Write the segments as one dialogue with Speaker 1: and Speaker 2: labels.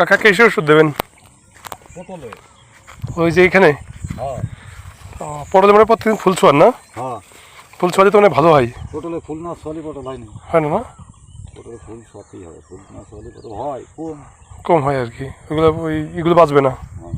Speaker 1: কাকা কিসের ওষুধ দেবেন? ওই যে এখানে?
Speaker 2: হ্যাঁ।
Speaker 1: পটলে মানে প্রত্যেকদিন ফুল ছোয়ার না?
Speaker 2: হ্যাঁ।
Speaker 1: ফুল ছোয়ালে তো মানে ভালো হয়।
Speaker 2: পটলে ফুল না সলি পটল হয়নি।
Speaker 1: হয় না না?
Speaker 2: পটলে ফুল সতেই হবে। ফুল না পটল হয় কম।
Speaker 1: কম হয় আর কি। ওগুলো ওই এগুলো বাঁচবে না।
Speaker 2: হ্যাঁ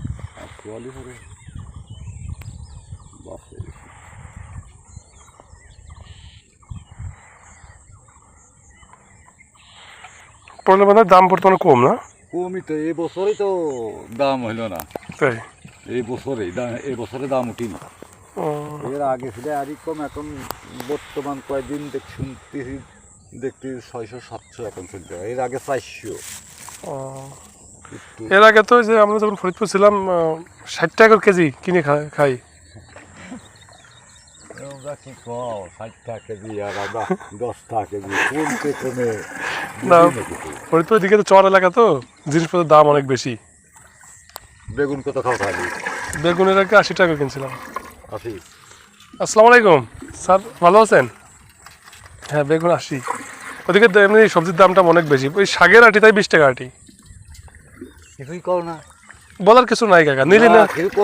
Speaker 2: পরে
Speaker 1: পটলের দাম বর্তমানে কম না?
Speaker 2: কমই তো এই বছরই তো দাম হইল না।
Speaker 1: তাই?
Speaker 2: এই বছরেই দাম এই বছরে দাম উঠিনি। এর আগে ছিল আরই কম এখন বর্তমান কয়েকদিন দেখ শুনতেছি দেখতে ছয়শো সাতশো এখন চলতে এর আগে চারশো।
Speaker 1: এর আগে তো যে আমরা যখন ফরিদপুর ছিলাম ষাট টাকা কেজি কিনে খাই। খাই
Speaker 2: আমরা কি কও ষাট টাকা কেজি আর আমরা দশ টাকা কেজি কমতে কমে
Speaker 1: না।
Speaker 2: বুঝি না কিছু।
Speaker 1: ফরিদপুর দিকে তো চর এলাকা তো জিনিসপত্রের দাম অনেক বেশি।
Speaker 2: বেগুন কত খাও খালি
Speaker 1: বেগুনের আগে আশি টাকা কিনছিলাম।
Speaker 2: আসি
Speaker 1: আসসালামু আলাইকুম। স্যার ভালো আছেন? হ্যাঁ বেগুন আশি। ওদিকে এমনি সবজির দামটা অনেক বেশি। ওই শাকের আটি তাই বিশ টাকা আটি।
Speaker 2: কিছুই কও না।
Speaker 1: বলার কিছু নাই কাকা নিলি না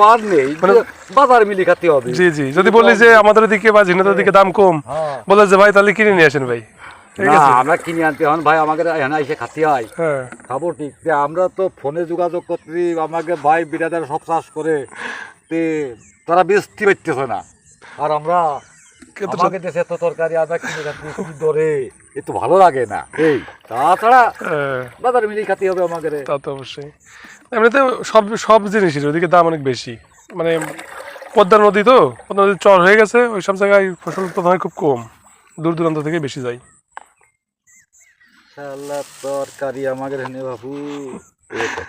Speaker 2: আর নেই
Speaker 1: মানে-
Speaker 2: বাজার মিলি খাতে হবে।
Speaker 1: জি জি যদি বলি যে আমাদের দিকে বা ঝিনাদের দিকে দাম কম
Speaker 2: হ্যাঁ।
Speaker 1: বলে যে ভাই তাহলে কিনে নিয়ে আসেন ভাই।
Speaker 2: আমরা কিনে আনতে হন ভাই আমাকে এখানে এসে খাতে হয়।
Speaker 1: হ্যাঁ।
Speaker 2: খাব ঠিক আমরা তো ফোনে যোগাযোগ করতে আমাকে ভাই বিরাদার সব চাষ করে তে তারা বেশি পাইতেছে না। আর আমরা আমাকে দেশে তো তরকারি আমরা কিনে কি দরে? এ তো ভালো লাগে না। এই তাছাড়া
Speaker 1: হ্যাঁ,
Speaker 2: বাজার মিলিয়ে খাতে হবে আমাকে।
Speaker 1: তা তো অবশ্যই। এমনিতে সব সব জিনিসের ওদিকে দাম অনেক বেশি। মানে পদ্মা নদী তো পদ্মা চর হয়ে গেছে ওই সব জায়গায় ফসল উৎপাদন হয় খুব কম। দূর দূরান্ত থেকে বেশি যায়।
Speaker 2: শালা তরকারি আমাদের হেনে বাবু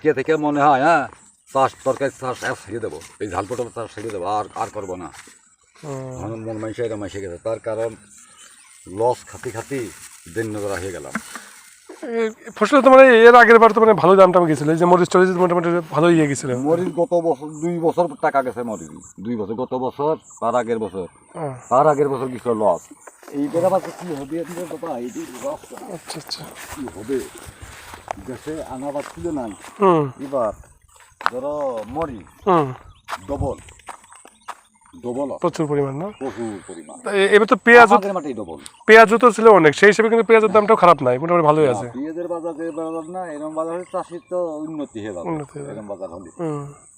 Speaker 2: কে থেকে মনে হয় হ্যাঁ? চাষ তরকারি চাষ ছেড়ে দেবো। এই ঝাল পটল চাষ ছেড়ে দেবো আর আর করব না। আমার মন মাইসে এরম এসে গেছে তার কারণ লস খাতি খাতি দিন নজরা হয়ে গেলাম।
Speaker 1: ফসল তো মানে এর আগের বার তো মানে ভালো দাম টাম গেছিল যে মরিচ টরিচ মোটামুটি ভালোই ইয়ে গেছিল।
Speaker 2: মরিচ গত বছর দুই বছর টাকা গেছে মরিচ। দুই বছর গত বছর তার আগের বছর। তার আগের বছর কিছু লস এই বেড়া বাচ্চা কি হবে বাবা এই লস
Speaker 1: আচ্ছা আচ্ছা।
Speaker 2: কি হবে? দেশে আনা পাচ্ছিল নাই এবার ধরো মরি
Speaker 1: হুম।
Speaker 2: ডবল ডবল
Speaker 1: প্রচুর পরিমাণ না?
Speaker 2: প্রচুর পরিমাণ।
Speaker 1: এবার তো পেঁয়াজও
Speaker 2: আমাদের ডবল।
Speaker 1: পেঁয়াজও তো ছিল অনেক সেই হিসেবে কিন্তু পেঁয়াজের দামটাও খারাপ নাই মোটামুটি ভালোই আছে।
Speaker 2: পেঁয়াজের বাজার বাজার না এরকম বাজার হলে চাষির তো উন্নতি হয়ে যাবে
Speaker 1: উন্নতি যাবে।
Speaker 2: এরকম বাজার হলে।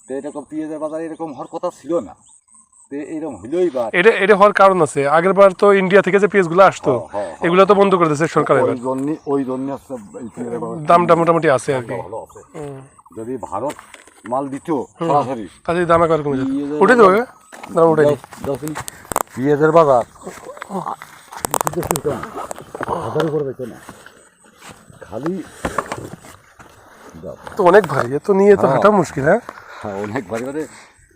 Speaker 2: তো এরকম পেঁয়াজের বাজার এরকম হওয়ার কথা ছিল না। তো এরকম হইলেই বা
Speaker 1: এটা এটা হওয়ার কারণ আছে। আগের বার তো ইন্ডিয়া থেকে যে পেঁয়াজগুলো আসতো
Speaker 2: হ্যাঁ, হ্যাঁ, হ্যাঁ।
Speaker 1: এগুলো তো বন্ধ করে দিয়েছে সরকার
Speaker 2: ওই জন্য
Speaker 1: দামটা মোটামুটি আছে আর কি।
Speaker 2: যদি ভারত মাল দিত সরাসরি
Speaker 1: তাহলে দাম একবার কমে যেত। উঠে দেবো
Speaker 2: পেঁয়াজের বাজার। হাজার করে দেখো না। খালি
Speaker 1: তো অনেক ভারী এ তো নিয়ে তো
Speaker 2: হ্যাঁ।
Speaker 1: হাঁটা মুশকিল হ্যাঁ?
Speaker 2: হ্যাঁ অনেক ভারী মানে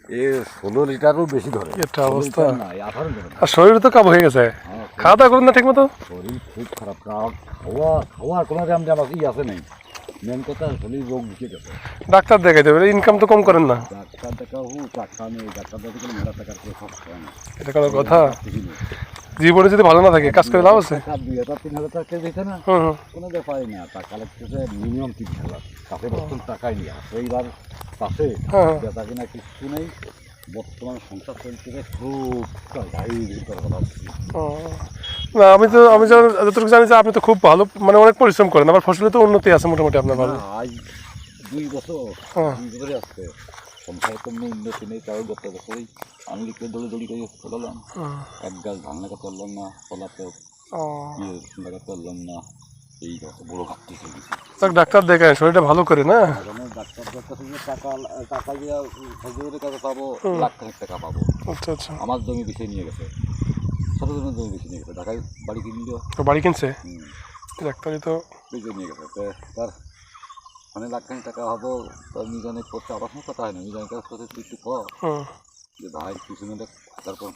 Speaker 2: এ ষোলো লিটারও বেশি ধরে।
Speaker 1: এটা অবস্থা। আর শরীর তো কাবু হয়ে গেছে।
Speaker 2: হ্যাঁ,
Speaker 1: খাওয়া দাওয়া করুন না ঠিক মতো
Speaker 2: শরীর খুব খারাপ। খাওয়া খাওয়া কোনো ই আছে নেই। মেন কথা শরীর রোগ ঢুকে গেছে।
Speaker 1: ডাক্তার দেখাই দেবে ইনকাম তো কম করেন না।
Speaker 2: ডাক্তার দেখা হু টাকা নেই ডাক্তার দেখা গেলে মেলা টাকার খাওয়া না।
Speaker 1: এটা কোনো কথা? জীবনে যদি ভালো না থাকে কাজ করে লাভ আছে?
Speaker 2: দুই হাজার তিন হাজার টাকা দিতে না? কোনো ব্যাপারই না টাকা লাগতেছে মিনিমাম তিন হাজার। তাতে বর্তমান টাকাই নেই। সেইবার পাশে
Speaker 1: হ্যাঁ।
Speaker 2: বেচা কিনা কিছু নেই বর্তমান সংসার চলছে খুব ভাই কথা।
Speaker 1: না আমি তো আমি যতটুকু জানি যে আপনি তো খুব ভালো মানে অনেক পরিশ্রম করেন। আবার ফসলে তো উন্নতি আছে মোটামুটি আপনার ভালো
Speaker 2: দুই বছর। আসছে সংসারে তো কোনো উন্নতি নেই তাও গত বছরই আমি লিখে দৌড়ে দৌড়ি করে চলালাম এক গাছ ধান না ফলাতে না এই বড় ঘাটতি
Speaker 1: ডাক্তার দেখায় শরীরটা ভালো করে না?
Speaker 2: টাকা টাকা দিয়ে কাছে পাবো লাখ টাকা পাবো।
Speaker 1: আচ্ছা আচ্ছা।
Speaker 2: আমার জমি বেশি নিয়ে গেছে। জনের জমি নিয়ে গেছে। ঢাকায় বাড়ি কিনল
Speaker 1: তো বাড়ি কিনছে?
Speaker 2: হুম,
Speaker 1: ডাক্তারই তো
Speaker 2: বেশি নিয়ে গেছে। তার মানে লাখ খানেক টাকা হব তার মিজানের করতে আবার কোনো কথা হয় না। কাছে করতে একটু কর যে ভাই কিছু মিনিট তারপর